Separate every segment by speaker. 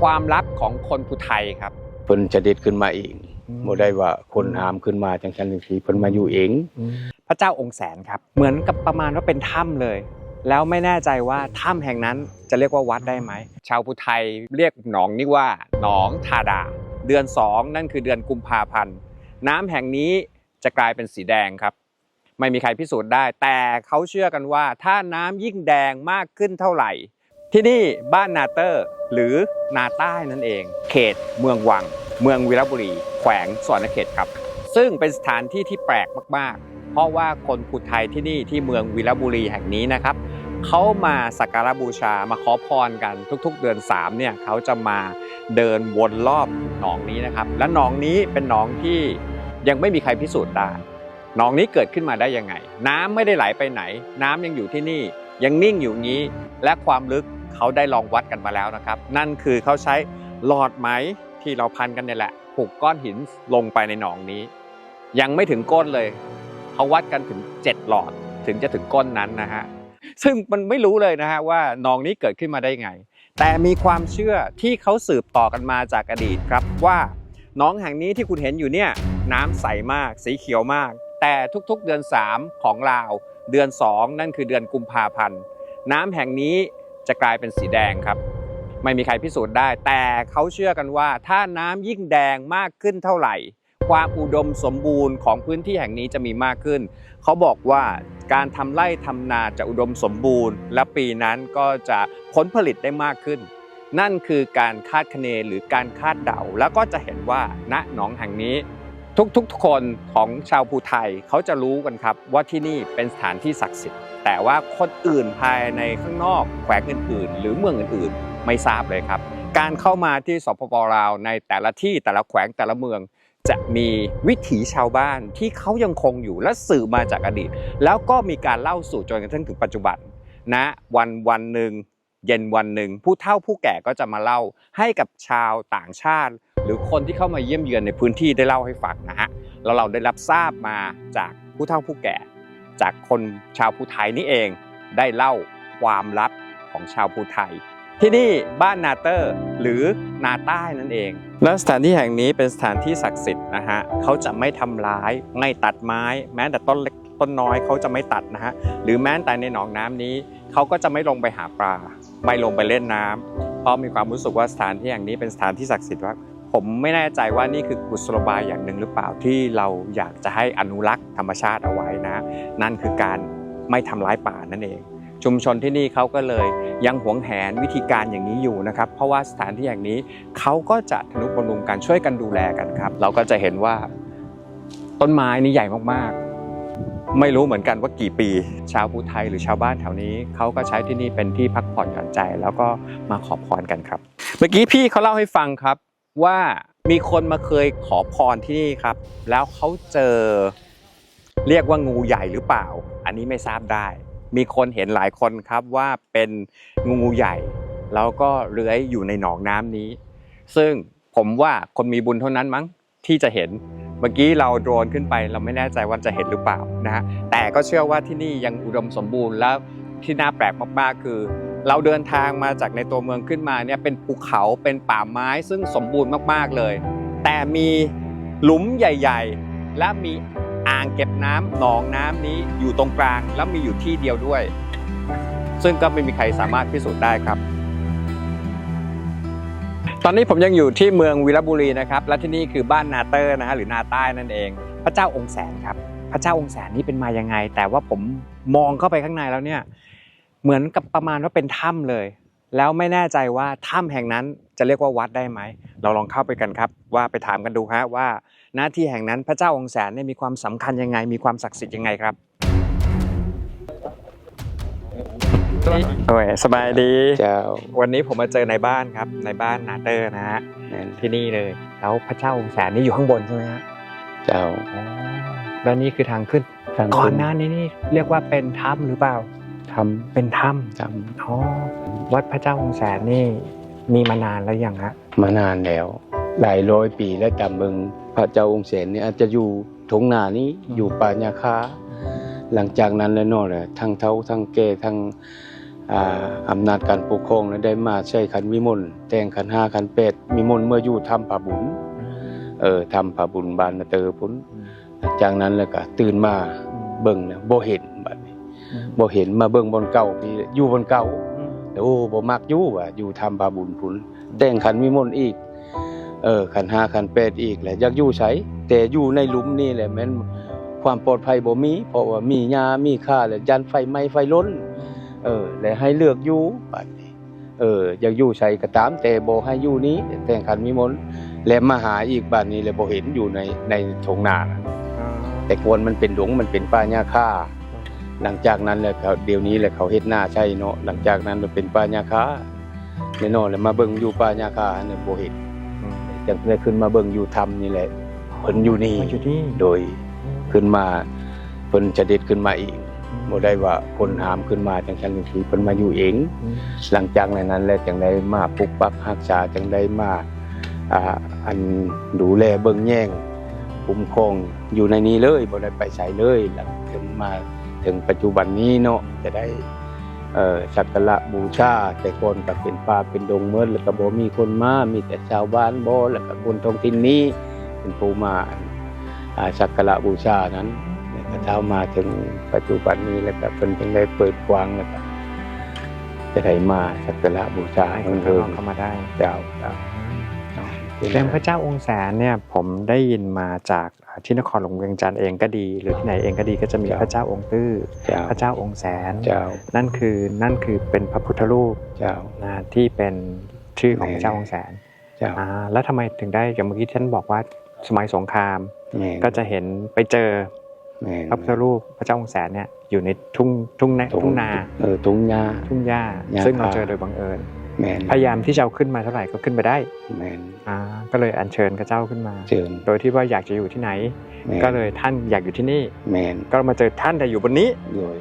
Speaker 1: ความลับของคนภูไทยครับ
Speaker 2: เพิ่นจะเด็ดขึ้นมาเองบ่ได้ว่าคนหามขึ้นมาจังซั่นจังซี่เพิ่นมาอยู่เอง
Speaker 1: พระเจ้าองค์แสนครับเหมือนกับประมาณว่าเป็นถ้ำเลย แล้วไม่แน่ใจว่าถ้ำแห่งนั้นจะเรียกว่าวัดได้ไหมชาวภูไทยเรียกหนองนี้ว่าหนองทาดา เดือน2นั่นคือเดือนกุมภาพันธ์น้ำแห่งนี้จะกลายเป็นสีแดงครับ ไม่มีใครพิสูจน์ได้ แต่เขาเชื่อกันว่าถ้าน้ำยิ่งแดงมากขึ้นเท่าไหร่ ที่นี่บ้านนาเตอร์หรือนาใต้นั่นเอง เขต เมืองวัง เมืองวีรบุรี แขวงสวรรณเขตครับ ซึ่งเป็นสถานที่ที่แปลกมาก ๆ เพราะว่าคนภูไทยที่นี่ที่เมืองวีรบุรีแห่งนี้นะครับเขามาสักการะบูชามาขอพรกันทุกๆ เดือน3เนี่ยเขาจะมาเดินวนรอบหนองนี้นะครับ และหนองนี้เป็นหนองที่ยังไม่มีใครพิสูจน์ได้หนองนี้เกิดขึ้นมาได้ยังไง น้ำไม่ได้ไหลไปไหน น้ำยังอยู่ที่นี่ ยังนิ่งอยู่งี้ และความลึกเขาได้ลองวัดกันมาแล้วนะครับ นั่นคือเขาใช้หลอดไหมที่เราพันกันเนี่ยแหละผูกก้อนหินลงไปในหนองนี้ ยังไม่ถึงก้นเลยเขาวัดกันถึง 7 หลอดถึงจะถึงก้นนั้นนะฮะซึ่งมันไม่รู้เลยนะฮะว่าหนองนี้เกิดขึ้นมาได้ไง แต่มีความเชื่อที่เขาสืบต่อกันมาจากอดีตครับว่าหนองแห่งนี้ที่คุณเห็นอยู่เนี่ยน้ำใสมากสีเขียวมาก แต่ทุกๆเดือน 3 ของลาว เดือน 2 นั่นคือเดือนกุมภาพันธ์ น้ำแห่งนี้จะกลายเป็นสีแดงครับ ไม่มีใครพิสูจน์ได้ แต่เขาเชื่อกันว่าถ้าน้ำยิ่งแดงมากขึ้นเท่าไหร่ ความอุดมสมบูรณ์ของพื้นที่แห่งนี้จะมีมากขึ้น เขาบอกว่าการทำไร่ทำนาจะอุดมสมบูรณ์ และปีนั้นก็จะผลผลิตได้มากขึ้น นั่นคือการคาดคะเนหรือการคาดเดาแล้วก็จะเห็นว่าณหนองแห่งนี้ ทุกๆคนของชาวภูไทยเขาจะรู้กันครับว่าที่นี่เป็นสถานที่ศักดิ์สิทธิ์ แต่ว่าคนอื่นภายในข้างนอกแขวงอื่น ๆ หรือเมืองอื่นๆ ไม่ทราบเลยครับ การเข้ามาที่สปปลาวในแต่ละที่แต่ละแขวงแต่ละเมือง จะมีวิถีชาวบ้านที่เขายังคงอยู่และสื่อมาจากอดีต แล้วก็มีการเล่าสู่จนกระทั่งถึงปัจจุบันนะวันวันหนึ่ง เย็นวันหนึ่งผู้เฒ่าผู้แก่ก็จะมาเล่าให้กับชาวต่างชาติ หรือคนที่เข้ามาเยี่ยมเยือนในพื้นที่ได้เล่าให้ฟังนะฮะแล้วเราได้รับทราบมาจากผู้เฒ่าผู้แก่ จากคนชาวภูไทยนี่เองได้เล่าความลับของชาวภูไทย ที่นี่บ้านนาเตอร์หรือนาใต้นั่นเอง และสถานที่แห่งนี้เป็นสถานที่ศักดิ์สิทธิ์นะฮะเขาจะไม่ทำร้ายไม่ตัดไม้ แม้แต่ต้นเล็ก ต้นน้อยเขาจะไม่ตัดนะฮะหรือแม้แต่ในหนองน้ำนี้เขาก็จะไม่ลงไปหาปลา ไม่ลงไปเล่นน้ำเพราะมีความรู้สึกว่าสถานที่แห่างนี้เป็นสถานที่ศักดิ์สิทธิ์ว่าผมไม่แน่ใจว่านี่คือกุศโลบายอย่างหนึ่งหรือเปล่าที่เราอยากจะให้อนุรักษ์ธรรมชาติเอาไว้นะ นั่นคือการไม่ทำร้ายป่านั่นเอง ชุมชนที่นี่เขาก็เลยยังหวงแหนวิธีการอย่างนี้อยู่นะครับ เพราะว่าสถานที่แห่างนี้เขาก็จะทนุบำรุงกันช่วยกันดูแลกันครับ เราก็จะเห็นว่าต้นไม้นี่ใหญ่มากๆ ไม่รู้เหมือนกันว่ากี่ปี ชาวภูไทยหรือชาวบ้านแถวนี้เขาก็ใช้ที่นี่เป็นที่พักผ่อนหย่อนใจ แล้วก็มาขอพรกันครับ เมื่อกี้พี่เขาเล่าให้ฟังครับว่ามีคนมาเคยขอพรที่นี่ครับ แล้วเขาเจอเรียกว่างูใหญ่หรือเปล่า อันนี้ไม่ทราบได้ มีคนเห็นหลายคนครับว่าเป็นงูใหญ่ แล้วก็เลื้อยอยู่ในหนองน้ำนี้ ซึ่งผมว่าคนมีบุญเท่านั้นมั้งที่จะเห็น เมื่อกี้เราโดรนขึ้นไปเราไม่แน่ใจว่าจะเห็นหรือเปล่านะฮะแต่ก็เชื่อว่าที่นี่ยังอุดมสมบูรณ์แล้วที่น่าแปลกมากๆคือ เราเดินทางมาจากในตัวเมืองขึ้นมาเนี่ยเป็นภูเขาเป็นป่าไม้ซึ่งสมบูรณ์มากๆเลย แต่มีหลุมใหญ่ ๆ และมีอ่างเก็บน้ำหนองน้ำนี้อยู่ตรงกลาง แล้วมีอยู่ที่เดียวด้วย ซึ่งก็ไม่มีใครสามารถพิสูจน์ได้ครับ ตอนนี้ผมยังอยู่ที่เมืองวีรบุรีนะครับ และที่นี่คือบ้านนาเตอร์นะฮะหรือนาใต้นั่นเอง พระเจ้าองค์แสนครับ พระเจ้าองค์แสนนี่เป็นมายังไง แต่ว่าผมมองเข้าไปข้างในแล้วเนี่ย เหมือนกับประมาณว่าเป็นถ้ำเลย แล้วไม่แน่ใจว่าถ้ำแห่งนั้นจะเรียกว่าวัดได้ไหม เราลองเข้าไปกันครับ ว่าไปถามกันดูฮะว่าหน้าที่แห่งนั้นพระเจ้าองค์แสนเนี่ยมีความสำคัญยังไง มีความศักดิ์สิทธิ์ยังไงครับ โอ้ยสบายดี
Speaker 2: เจ้า
Speaker 1: วันนี้ผมมาเจอในบ้านครับ ในบ้านนาเตอร์นะฮะ
Speaker 2: แม่น
Speaker 1: ที่นี่เลย แล้วพระเจ้าองค์แสนนี่อยู่ข้างบนใช่ไหมฮะ
Speaker 2: เจ้า
Speaker 1: อ๋อแล้วนี่คือทางขึ้น
Speaker 2: ทาง
Speaker 1: ก่อน
Speaker 2: ขึ้
Speaker 1: หน้านี้นี่เรียกว่าเป็นถ้ำหรือเปล่า
Speaker 2: ท
Speaker 1: เป็นถ้ำ
Speaker 2: ทำ
Speaker 1: อ๋อวัดพระเจ้าองค์แสนนี่มีมานานแล้วยังฮะำ
Speaker 2: มานานแล้ว หลายร้อยปีแล้วแต่เมืองพระเจ้าองค์เสนเนี่ยอาจจะอยู่ทงนานี้อยู่ป่าญาคาหลังจากนั้นแล้วเนอะเลยทั้งเท่าทั้งแก่ทั้ง อ่าอำนาจการปกครองนั้นได้มาใช้ขันวิมลแต่งขันห้าขันเป็ดวิมลเมื่ออยู่ทำผาบุญเออทำผาบุญบานนาเตอพุ่นจากนั้นแล้วก็ตื่นมาเบิ่งนะบ่เห็นบัดนี้บ่เห็นมาเบิ่งบนเก่าพี่อยู่บนเก่าแต่โอ้บ่มักอยู่ว่ะอยู่ทำผาบุญพุ่นแต่งขันวิมลอีก เออขันห้าขันเป็ดอีกแหละอยากอยู่ไสแต่อยู่ในหลุมนี่แหละแม่นความปลอดภัยบ่มี เพราะว่ามียามีค่าและยันไฟไหม้ไฟล้น เออและให้เลือกอยู่บัดนี้เอออยากอยู่ใส่ก็ตาม แต่บ่ให้อยู่นี้ แต่งขันวิมลและมาหาอีกบัดนี้เลยบ่เห็นอยู่ในในทงนานะแต่กวนมันเป็นหลงมันเป็นป่าหญ้าค่าหลังจากนั้นแหละเขาเดี๋ยวนี้แหละเขาเฮ็ดหน้าใช่เนาะหลังจากนั้นมันเป็นป่าหญ้าค่าแน่นอนแล้วมาเบิ่งอยู่ป่าหญ้าค่าเนี่ยบ่เห็นจังได้ขึ้นมาเบิ่งอยู่ธรรมนี่แหละเพิ่นอยู่นี่
Speaker 1: มาอยู่นี่
Speaker 2: โดยขึ้นมาเพิ่นจะเด็ดขึ้นมาเอง บ่ได้ว่าคนหามขึ้นมาจังซั่นจังซี่เพิ่นมาอยู่เอง หลังจากนั้นแล้วจังได้มาปกปักรักษาจังได้มาอ่าอันดูแลเบิ่งแย่งคุ้มครองอยู่ในนี้เลยบ่ได้ไปไสเลยหลังถึงมาถึงปัจจุบันนี้เนาะจะได้เอ่อสักการะบูชาแต่ก่อนก็เป็นป่าเป็นดงเมิดแล้วก็บ่มีคนมา มีแต่ชาวบ้านบ่แล้วก็คนท้องถิ่นนี้เป็นผู้มาอ่าสักการะบูชานั้น แล้วก็เท้ามาถึงปัจจุบันนี้แล้วก็เพิ่นจึงได้เปิดกว้างแล้วก็จะได้มาสักการะบูชา
Speaker 1: ให้
Speaker 2: ให้
Speaker 1: คน
Speaker 2: เพิ่
Speaker 1: ข้างน
Speaker 2: ม
Speaker 1: อกเข้ามาได้
Speaker 2: เจ้าเจ้า
Speaker 1: เป็นพระเจ้าองค์แสนเนี่ยผมได้ยินมาจากที่นครหลวงเวียงจันทร์เองก็ดี หรือที่ไหนเองก็ดีก็จะมีพระเจ้าองค์ตื้อ
Speaker 2: เจ้า
Speaker 1: พระเจ้าองค์แสน
Speaker 2: เจ้า
Speaker 1: นั่นคือนั่นคือเป็นพระพุทธรูป
Speaker 2: เจ้า
Speaker 1: นะที่เป็นชื่อของ
Speaker 2: แม่
Speaker 1: พระเจ้าองค์แสน
Speaker 2: เจ้า
Speaker 1: อ่าแล้วทำไมถึงได้อย่างเมื่อกี้ท่านบอกว่าสมัยสงคราม
Speaker 2: แม่น
Speaker 1: ก็จะเห็นไปเจอ
Speaker 2: แม่น
Speaker 1: พระพุทธรูปพระเจ้าองค์แสนเนี่ยอยู่ในทุ่งทุ่งนาทุ่งนา
Speaker 2: เออทุ่งหญ้า
Speaker 1: ทุ่งหญ้า
Speaker 2: หญ้า
Speaker 1: ซึ่งเรา
Speaker 2: คา
Speaker 1: เจอโดยบังเอิญ
Speaker 2: แม่น
Speaker 1: พยายามที่จะเอาขึ้นมาเท่าไหร่ก็ขึ้นไปได้
Speaker 2: แม่น
Speaker 1: อ่าก็เลยอัญเชิญพระเจ้าขึ้นมา
Speaker 2: เจิญ
Speaker 1: โดยที่ว่าอยากจะอยู่ที่ไหน
Speaker 2: แม่น
Speaker 1: ก็เลยท่านอยากอยู่ที่นี่
Speaker 2: แม่น
Speaker 1: ก็มาเจอท่านแต่อยู่บนนี้
Speaker 2: โดย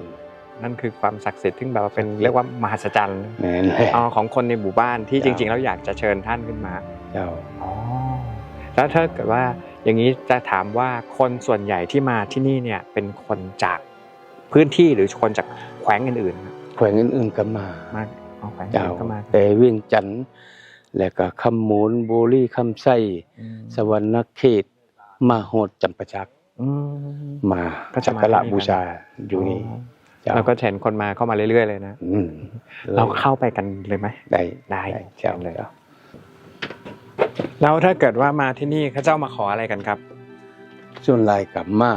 Speaker 1: นั่นคือความศักดิ์สิทธิ์ที่แบบว่าเป็นเรียกว่ามหัศจรรย์
Speaker 2: แม่นแหละ
Speaker 1: อ๋อของคนในหมู่บ้านที่จ
Speaker 2: เจ้า
Speaker 1: ริง ๆ แล้วอยากจะเชิญท่านขึ้นมา
Speaker 2: เจ้า
Speaker 1: อ๋อแล้วถ้าเกิดว่า อย่างนี้จะถามว่าคนส่วนใหญ่ที่มาที่นี่เนี่ยเป็นคนจากพื้นที่หรือคนจากแขวงอื่นๆครับ
Speaker 2: แขวงอื่นๆก็มา
Speaker 1: มาเอาแขวงอื่
Speaker 2: เจ้าน
Speaker 1: ก็มา
Speaker 2: แต่เวียงจันทน์และก็คำมูลบุรีคำไส้
Speaker 1: อืม
Speaker 2: สวรรณเขตมาโหดจำปาจัก
Speaker 1: อืม
Speaker 2: มา
Speaker 1: ก็จะ
Speaker 2: สัก
Speaker 1: มา
Speaker 2: การะ
Speaker 1: ที่นี่กัน
Speaker 2: บูชาอยู่นี่เจ้า
Speaker 1: เราก็เห็นคนมาเข้ามาเรื่อยๆเลยนะ
Speaker 2: อืม
Speaker 1: เราเข้าไปกันเลยไหม
Speaker 2: ได้
Speaker 1: ได้
Speaker 2: เจ้า
Speaker 1: เลย
Speaker 2: เจ้า
Speaker 1: แล้วถ้าเกิดว่ามาที่นี่เข้าเจ้ามาขออะไรกันครับ
Speaker 2: ส่วนหลายกับมา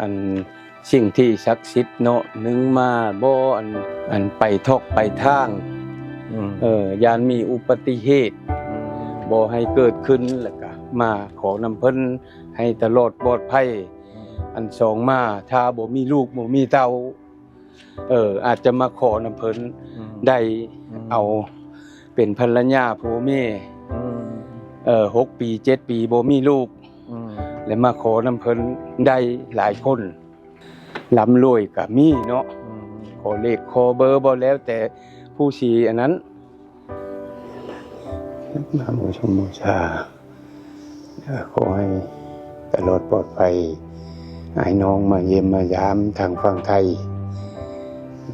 Speaker 2: อันสิ่งที่ศักดิ์สิทธิ์เนาะหนึงมาบ่อันอันไปทอกไปทาง
Speaker 1: อืม
Speaker 2: เออยานมีอุบัติเหตุบ่ให้เกิดขึ้นแล้วก็มาขอนำเพิ่นให้ตลอดปลอดภัยอันสองมาถ้าบ่มีลูกบ่มีเต้าเอออาจจะมาขอนำเพิ่นได้
Speaker 1: อืม
Speaker 2: เอาเป็นภรรยาผู้แม่
Speaker 1: อืม
Speaker 2: เออหกปีเจ็ดปีบ่มีลูก
Speaker 1: อืม
Speaker 2: และมาขอนำเพิ่นได้หลายคนลำรวยก็มีเนาะ
Speaker 1: อืม
Speaker 2: ขอเลขขอเบอร์บ่แล้วแต่ผู้ชีอันนั้นมาบูชมบูชาเอ่อขอให้ตลอดปลอดภัยให้น้องมาเยี่ยมมายามทางฝั่งไทย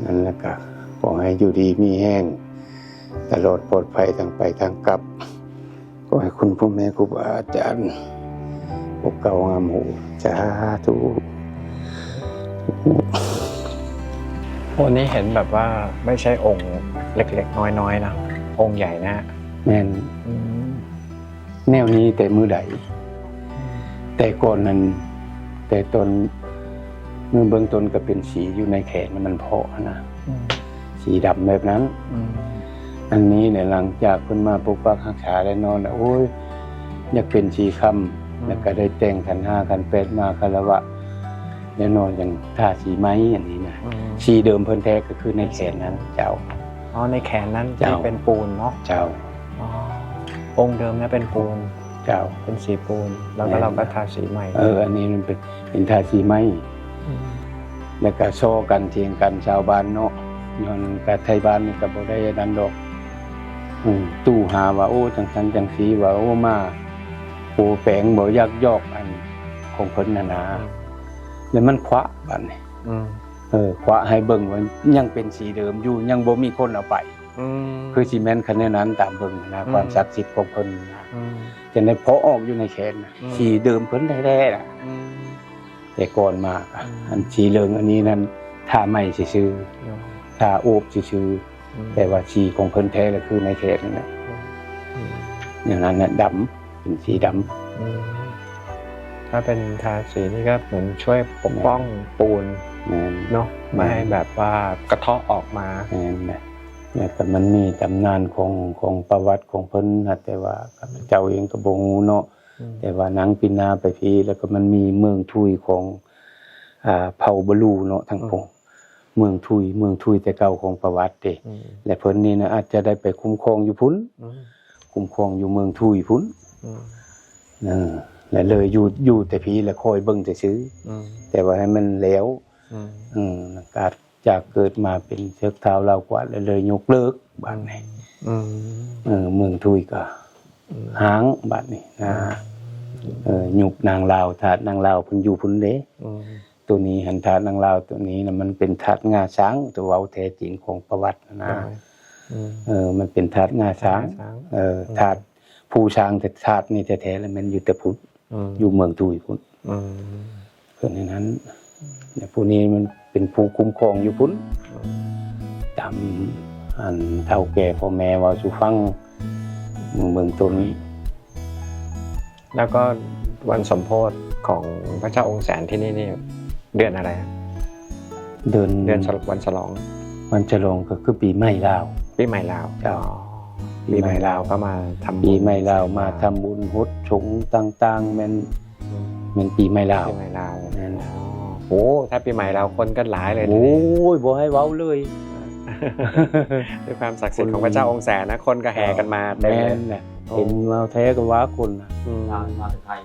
Speaker 2: นั่นแหละก็ขอให้อยู่ดีมีแห้ง ตลอดปลอดภัยทางไปทางกลับข อให้คุณพ่อแม่ครูบาอาจารย์ปกเก่างามหูสาธุ
Speaker 1: วันนี้เห็นแบบว่าไม่ใช่องค์เล็ก ๆ น้อยๆนะองค์ใหญ่นะ
Speaker 2: แม่น
Speaker 1: อืม
Speaker 2: แนวนี้แต่มือใดแต่ก่อนนั้น แต่ตอนมือเบื้องต้นก็เป็นสีอยู่ในแขนน่ะมันเพาะนะ
Speaker 1: อืม
Speaker 2: สีดำแบบนั้น
Speaker 1: อืม
Speaker 2: อันนี้เนี่ยหลังจากคนมาปกปักรักษาได้นอนแล้วโอ้ยอยากเป็นสีคำแล้วก็ได้แต่งขันห้าขันเป็ดมาคารวะแน่นอนอย่างท่าสีไม้อย่างนี้นะ
Speaker 1: อืม
Speaker 2: สีเดิมเพิ่นแท้ก็คือในแขนนั้น เจ้า
Speaker 1: อ๋อในแขนนั้น
Speaker 2: เจ้า
Speaker 1: ที่เป็นปูนเนาะ
Speaker 2: เจ้า
Speaker 1: อ๋อองค์เดิมเนี่ยเป็นปูน
Speaker 2: เจ้า
Speaker 1: เป็นสีปูน แล้วก็
Speaker 2: แม่น
Speaker 1: เราก็ทาสีใหม่
Speaker 2: เอออันนี้มันเป็นเป็นท่าสีไม้
Speaker 1: ม
Speaker 2: แล้วก็โซ่กันเทียงกันชาวบ้านเนาะย้อนกับไทยบ้านนี่ก็บ่ได้ดันดอกอืม ตู้หาว่าโอ้จังสันจังสีว่าโอ้มาปูแปลงบ่ยักยอกอันของเพิ่นน่ะนะแล้วมันขวะบัดนี้
Speaker 1: อืม
Speaker 2: เออขวาให้เบิ่งว่ายังเป็นสีเดิมอยู่ยังบ่มีคนเอาไป
Speaker 1: อืม
Speaker 2: คือซีเมนต์คันนั้นตามเบิ่งนะ
Speaker 1: อืม
Speaker 2: ความศักดิ์สิทธิ์ของเพิ่นนะ
Speaker 1: อืม
Speaker 2: จะในเพาะออกอยู่ในแขนนะ
Speaker 1: อืม
Speaker 2: สีเดิมเพิ่นแท้ๆน่ะ
Speaker 1: อืม
Speaker 2: แต่ก่อนมากอะ
Speaker 1: อืม
Speaker 2: อันสีเหลืองอันนี้นั้นถ้าไม่ซื่อๆถ้าโอบซื่อๆ แต่ว่าสีของเพิ่นแท้ก็คือในแขนนั่นแหละ
Speaker 1: อืม
Speaker 2: อย่างนั้นน่ะดำเป็นสีดำ
Speaker 1: อืมถ้าเป็นทาสีนี่ก็เหมือนช่วยปกป้องปูน
Speaker 2: แม่น
Speaker 1: เนาะไม่ให้แบบว่ากระเทาะออกมา
Speaker 2: แม่นแหละเนี่ยแต่มันมีตำนานของของประวัติของเพิ่นนะแต่ว่าข้าพเจ้าเองก็บ่ฮู้เนาะแต่ว่าหนังปินาไปพีแล้วก็มันมีเมืองทุยของอ่าเผ่าบลูเนาะทั้งพง เมืองทุย เมืองทุยแต่เก่าของประวัติเด้
Speaker 1: อืม
Speaker 2: และเพิ่นนี่นะอาจจะได้ไปคุ้มครองอยู่พุ่น
Speaker 1: อืม
Speaker 2: คุ้มครองอยู่เมืองทุยพุ่น
Speaker 1: อืม
Speaker 2: เออและเลยอยู่อยู่แต่พีแล้วคอยเบิ่งแต่ซื้อ
Speaker 1: อืม
Speaker 2: แต่ว่าให้มันแล้ว
Speaker 1: อืม
Speaker 2: อืมการจากเกิดมาเป็นเชือกเท้าเรากว่าแล้วเลยยกเลิกบ้านนี้
Speaker 1: อืม
Speaker 2: เออเมืองทุยก็
Speaker 1: อืม
Speaker 2: หางบ้านนี้นะเออยุบนางลาวถาดนางลาวเพิ่นอยู่พุ่นเด้
Speaker 1: อืม
Speaker 2: ตัวนี้หันถาดนางลาวตัวนี้นะมันเป็นถาดงาช้างตัวเว้าแท้จริงของประวัตินะ
Speaker 1: อืม
Speaker 2: เออ มันเป็นถาดงาช้าง
Speaker 1: งาช้าง
Speaker 2: เออถาดผู้ช้างแต่ถาดนี่แท้ๆแล้วมันอยู่แต่พุ่น
Speaker 1: อืม
Speaker 2: อยู่เมืองทุยพุ่น
Speaker 1: อืม
Speaker 2: เพราะฉะนั้นเนี่ยผู้นี้มันเป็นผู้คุ้มครองอยู่พุ่นตามอันเท่าแก่พ่อแม่เว่าสู่ฟังเมืองต้น
Speaker 1: แล้วก็วันสมโพธิของพระเจ้าองค์แสนที่นี่นี่ เดือนอะไรครับ
Speaker 2: เดิน
Speaker 1: เดือนฉลวันฉลอง
Speaker 2: วันฉลองก็คือปีใหม่ลาว
Speaker 1: ปีใหม่ลาว
Speaker 2: ครับ
Speaker 1: อ๋อปีใหม่ลาวก็มาทำบุญ
Speaker 2: ปีใหม่ลาวมาทำบุญฮดชงต่างๆแมัน
Speaker 1: อืม
Speaker 2: แมันปีใหม่ลาว
Speaker 1: ปีใหม่ลาว
Speaker 2: นั่น
Speaker 1: อ๋อโอ้ถ้าปีใหม่ลาวคนก็หลายเลย
Speaker 2: โอ้ยบ่ให้เว้าเลย
Speaker 1: ด้วยความศักดิ์สิทธิ์ของพระเจ้าองค์แสนนะคนก็แห่กันมาเต็ม
Speaker 2: แม่
Speaker 1: เลย
Speaker 2: นแหละเห็นมาแท้ก็ว่าคนน่ะ
Speaker 1: อืม
Speaker 3: ทางมาไทย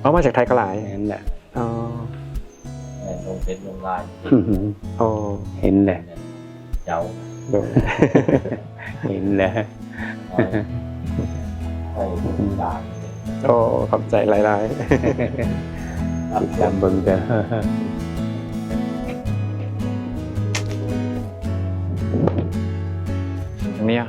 Speaker 1: เอามาจากไทยก็หลาย
Speaker 2: แม่นแหละ
Speaker 1: อ๋อ
Speaker 3: แม่ ลงเป็นลงลาย
Speaker 1: โอ้
Speaker 2: เห็นแหละ
Speaker 3: เจ้า
Speaker 1: ดู
Speaker 2: เห็นแหละ
Speaker 3: ให้ด่าน
Speaker 1: โอ้ขอบใจหลาย
Speaker 2: ติดตามเบิ่งกัน
Speaker 1: ๆเนี่ย